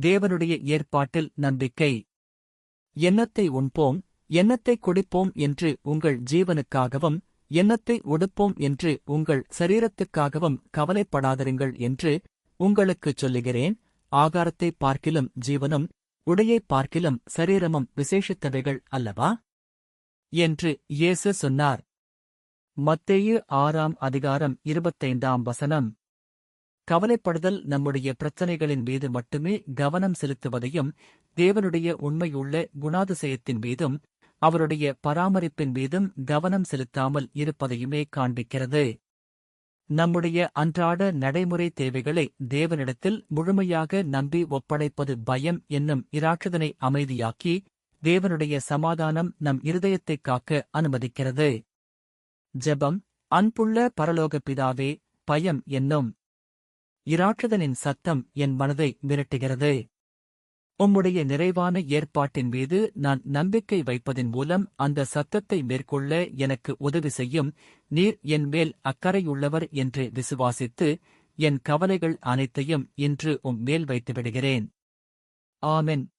தேவனுடைய ஏற்பாட்டில் நம்பிக்கை. எண்ணத்தை உண்போம் எண்ணத்தை குடிப்போம் என்று உங்கள் ஜீவனுக்காகவும் எண்ணத்தை ஒடுப்போம் என்று உங்கள் சரீரத்துக்காகவும் கவலைப்படாதிருங்கள் என்று உங்களுக்குச் சொல்லுகிறேன். ஆகாரத்தை பார்க்கிலும் ஜீவனும் உடையை பார்க்கிலும் சரீரமும் விசேஷித்தவைகள் அல்லவா? என்று இயேசு சொன்னார். மத்தேயு ஆறாம் அதிகாரம் இருபத்தைந்தாம் வசனம். கவலைப்படுதல் நம்முடைய பிரச்சனைகளின் மீது மட்டுமே கவனம் செலுத்துவதையும் தேவனுடைய உண்மையுள்ள குணாதிசயத்தின் மீதும் அவருடைய பராமரிப்பின் மீதும் கவனம் செலுத்தாமல் இருப்பதையுமே காண்பிக்கிறது. நம்முடைய அன்றாட நடைமுறை தேவைகளை தேவனிடத்தில் முழுமையாக நம்பி ஒப்படைப்பது பயம் என்னும் இராட்சதனை அமைதியாக்கி தேவனுடைய சமாதானம் நம் இருதயத்தைக் காக்க அனுமதிக்கிறது. ஜெபம் அன்புள்ள பரலோக பிதாவே பயம் என்னும் இராட்சதனின் சத்தம் என் மனதை மிரட்டுகிறது. உம்முடைய நிறைவான ஏற்பாட்டின் மீது நான் நம்பிக்கை வைப்பதின் மூலம் அந்த சத்தத்தை மேற்கொள்ள எனக்கு உதவி செய்யும். நீர் என் மேல் அக்கறையுள்ளவர் என்று விசுவாசித்து என் கவலைகள் அனைத்தையும் இன்று உம் மேல் வைத்துவிடுகிறேன். ஆமென்.